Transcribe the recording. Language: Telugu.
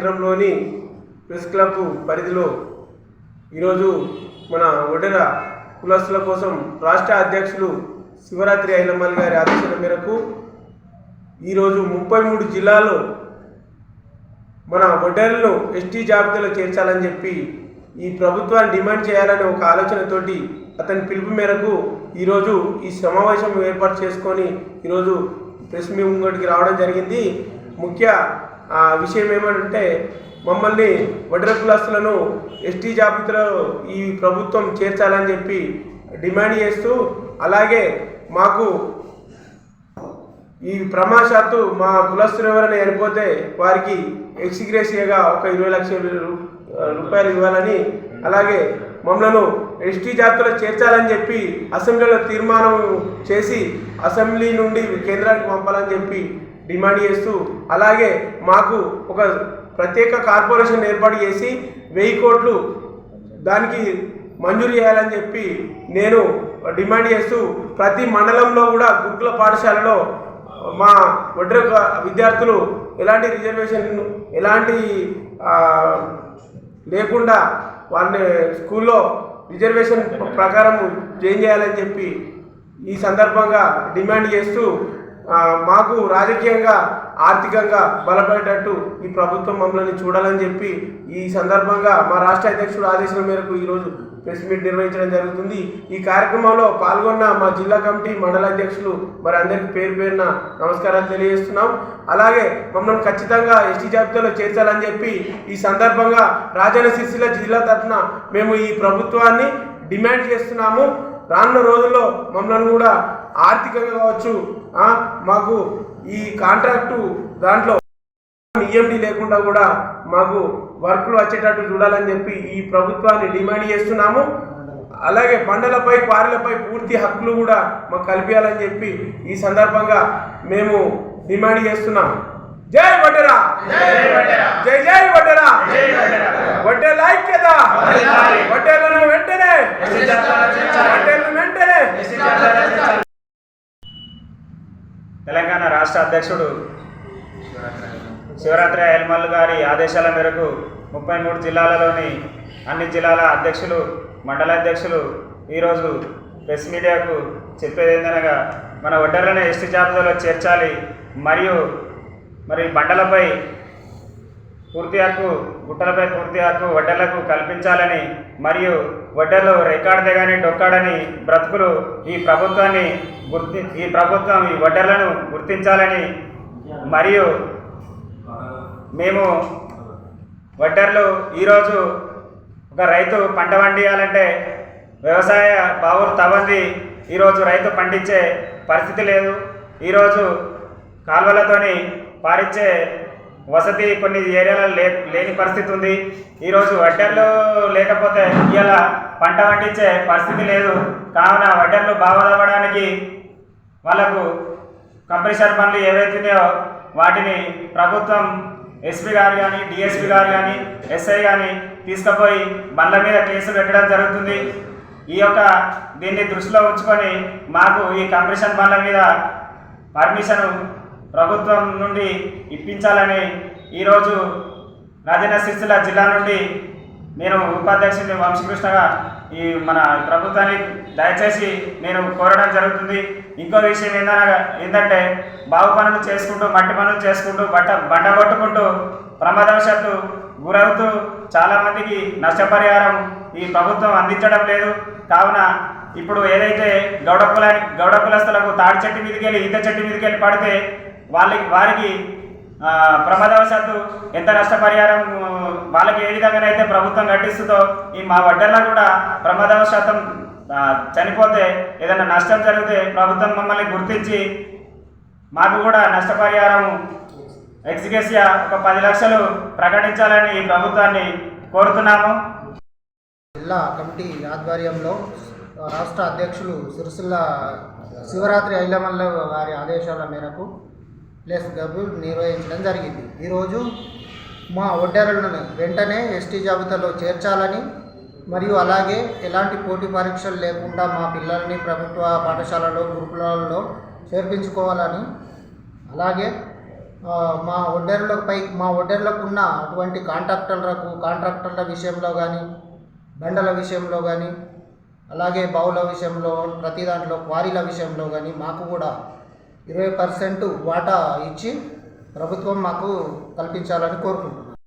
ప్రెస్ క్లబ్ పరిధిలో ఈరోజు మన ఒడెర కులస్తుల కోసం రాష్ట్ర అధ్యక్షులు శివరాత్రి ఐలమ్మల్ గారి ఆదేశాల మేరకు ఈరోజు ముప్పై మూడు జిల్లాలో మన ఒడ్డర్లను ఎస్టీ జాబితాలో చేర్చాలని చెప్పి ఈ ప్రభుత్వాన్ని డిమాండ్ చేయాలనే ఒక ఆలోచనతోటి అతని పిలుపు మేరకు ఈరోజు ఈ సమావేశం ఏర్పాటు చేసుకొని ఈరోజు ప్రెస్ మీ ముంగడికి రావడం జరిగింది. ముఖ్య విషయం ఏమంటే మమ్మల్ని వడ్ర కులస్తులను ఎస్టీ జాబితాలో ఈ ప్రభుత్వం చేర్చాలని చెప్పి డిమాండ్ చేస్తూ అలాగే మాకు ఈ ప్రమాశాత్తు మా కులస్తులు ఎవరైనా చనిపోతే వారికి ఎక్సిగ్రేసియాగా ఒక ఇరవై లక్షల రూ- రూపాయలు ఇవ్వాలని అలాగే మమ్మలను ఎస్టీ జాబితాలో చేర్చాలని చెప్పి అసెంబ్లీలో తీర్మానం చేసి అసెంబ్లీ నుండి కేంద్రానికి పంపాలని చెప్పి డిమాండ్ చేస్తూ అలాగే మాకు ఒక ప్రత్యేక కార్పొరేషన్ ఏర్పాటు చేసి వెయ్యి కోట్లు దానికి మంజూరు చేయాలని చెప్పి నేను డిమాండ్ చేస్తూ ప్రతి మండలంలో కూడా గురుకుల పాఠశాలలో మా ఒడ్ర విద్యార్థులు ఎలాంటి రిజర్వేషన్ ఎలాంటి లేకుండా వాళ్ళని స్కూల్లో రిజర్వేషన్ ప్రకారం చేంజ్ చేయాలని చెప్పి ఈ సందర్భంగా డిమాండ్ చేస్తూ మాకు రాజకీయంగా ఆర్థికంగా బలపడేటట్టు ఈ ప్రభుత్వం మమ్మల్ని చూడాలని చెప్పి ఈ సందర్భంగా మా రాష్ట్ర అధ్యక్షుడు ఆదేశాల మేరకు ఈరోజు ప్రెస్ మీట్ నిర్వహించడం జరుగుతుంది. ఈ కార్యక్రమంలో పాల్గొన్న మా జిల్లా కమిటీ మండల అధ్యక్షులు మరి అందరికీ పేరు పేరున నమస్కారాలు తెలియజేస్తున్నాం. అలాగే మమ్మల్ని ఖచ్చితంగా ఎస్టీ జాబితాలో చేర్చాలని చెప్పి ఈ సందర్భంగా రాజన్న సిరిసిల్ల జిల్లా తరఫున మేము ఈ ప్రభుత్వాన్ని డిమాండ్ చేస్తున్నాము. రానున్న రోజుల్లో మమ్మల్ని కూడా ఆర్థికంగా కావచ్చు మాకు ఈ కాంట్రాక్టు దాంట్లో ఈఎండి లేకుండా కూడా మాకు వర్క్లు వచ్చేటట్టు చూడాలని చెప్పి ఈ ప్రభుత్వాన్ని డిమాండ్ చేస్తున్నాము. అలాగే బండలపై క్వారీలపై పూర్తి హక్కులు కూడా మాకు కల్పించాలని చెప్పి ఈ సందర్భంగా మేము డిమాండ్ చేస్తున్నాం జై వడ్డెరా! జై జై వడ్డెరా! వడ్డెల ఐక్యత వడ్డెలను వెంటనే వడ్డెలను వెంటనే తెలంగాణ రాష్ట్ర అధ్యక్షుడు శివరాత్రి అయల్మల్లు గారి ఆదేశాల మేరకు ముప్పై మూడు జిల్లాలలోని అన్ని జిల్లాల అధ్యక్షులు మండల అధ్యక్షులు ఈరోజు ప్రెస్ మీడియాకు చెప్పేది ఏందనగా మన ఒడ్డర్లను ఎస్టీ జాబితాలో చేర్చాలి మరియు మరి బండలపై పూర్తి హక్కు గుట్టలపై పూర్తి హక్కు వడ్డలకు కల్పించాలని మరియు వడ్డర్లు రికార్డు కానీ డొక్కాడని బ్రతుకులు ఈ ప్రభుత్వాన్ని గుర్తి ఈ ప్రభుత్వం ఈ వడ్డర్లను గుర్తించాలని మరియు మేము వడ్డర్లు ఈరోజు ఒక రైతు పంట పండియాలంటే వ్యవసాయ బావులు తవ్వంది. ఈరోజు రైతు పండించే పరిస్థితి లేదు. ఈరోజు కాలువలతోని పారించే వసతి కొన్ని ఏరియాలలో లే లేని పరిస్థితి ఉంది. ఈరోజు వడ్డర్లు లేకపోతే ఇవాళ పంట పండించే పరిస్థితి లేదు. కావున వడ్డర్లు బాగోదవ్వడానికి వాళ్ళకు కంపెనీషర్ పనులు ఏవైతున్నాయో వాటిని ప్రభుత్వం ఎస్పీ గారు కానీ డిఎస్పీ గారు కానీ ఎస్ఐ కానీ తీసుకుపోయి బండ్ల మీద కేసులు పెట్టడం జరుగుతుంది. ఈ యొక్క దీన్ని దృష్టిలో ఉంచుకొని మాకు ఈ కంప్రెషన్ బండ్ల మీద పర్మిషన్ ప్రభుత్వం నుండి ఇప్పించాలని ఈరోజు రాజన్న సిరిసిల్ల జిల్లా నుండి నేను ఉపాధ్యక్షుని వంశకృష్ణగా ఈ మన ప్రభుత్వాన్ని దయచేసి నేను కోరడం జరుగుతుంది. ఇంకో విషయం ఏందనగా ఏంటంటే బావు పనులు చేసుకుంటూ మట్టి పనులు చేసుకుంటూ బట్ట బండ కొట్టుకుంటూ ప్రమాదవశాత్తు గురవుతూ చాలామందికి నష్టపరిహారం ఈ ప్రభుత్వం అందించడం లేదు. కావున ఇప్పుడు ఏదైతే గౌడ కులాని గౌడ కులస్తులకు తాడి చెట్టు మీదకి వెళ్ళి ఈత చెట్టు మీదకి వెళ్ళి పడితే వాళ్ళకి వారికి ప్రమాదవశాత్తు ఎంత నష్టపరిహారం వాళ్ళకి ఏ విధంగానైతే ప్రభుత్వం కట్టిస్తుందో ఈ మా వడ్డల్లో కూడా ప్రమాదవశాతం చనిపోతే ఏదైనా నష్టం జరిగితే ప్రభుత్వం మమ్మల్ని గుర్తించి మాకు కూడా నష్టపరిహారం ఎక్స్గేసియా ఒక పది లక్షలు ప్రకటించాలని ఈ ప్రభుత్వాన్ని కోరుతున్నాము. జిల్లా కమిటీ ఆధ్వర్యంలో రాష్ట్ర అధ్యక్షులు సిరిసిల్ల శివరాత్రి ఐలమల్ల వారి ఆదేశాల మేరకు ప్లేస్ గబ్బు నిర్వహించడం జరిగింది. ఈరోజు మా ఒడ్డెరలను వెంటనే ఎస్టీ జాబితాలో చేర్చాలని మరియు అలాగే ఎలాంటి పోటీ పరీక్షలు లేకుండా మా పిల్లల్ని ప్రభుత్వ పాఠశాలలో గురుకులాలలో చేర్పించుకోవాలని అలాగే మా ఒడ్డెర్లకు మా ఒడ్డెర్లకు ఉన్న అటువంటి కాంట్రాక్టర్లకు కాంట్రాక్టర్ల విషయంలో కానీ బండల విషయంలో కానీ అలాగే బావుల విషయంలో ప్రతి దాంట్లో క్వారీల విషయంలో కానీ మాకు కూడా ఇరవై పర్సెంట్ వాటా ఇచ్చి ప్రభుత్వం మాకు కల్పించాలని కోరుకుంటున్నాను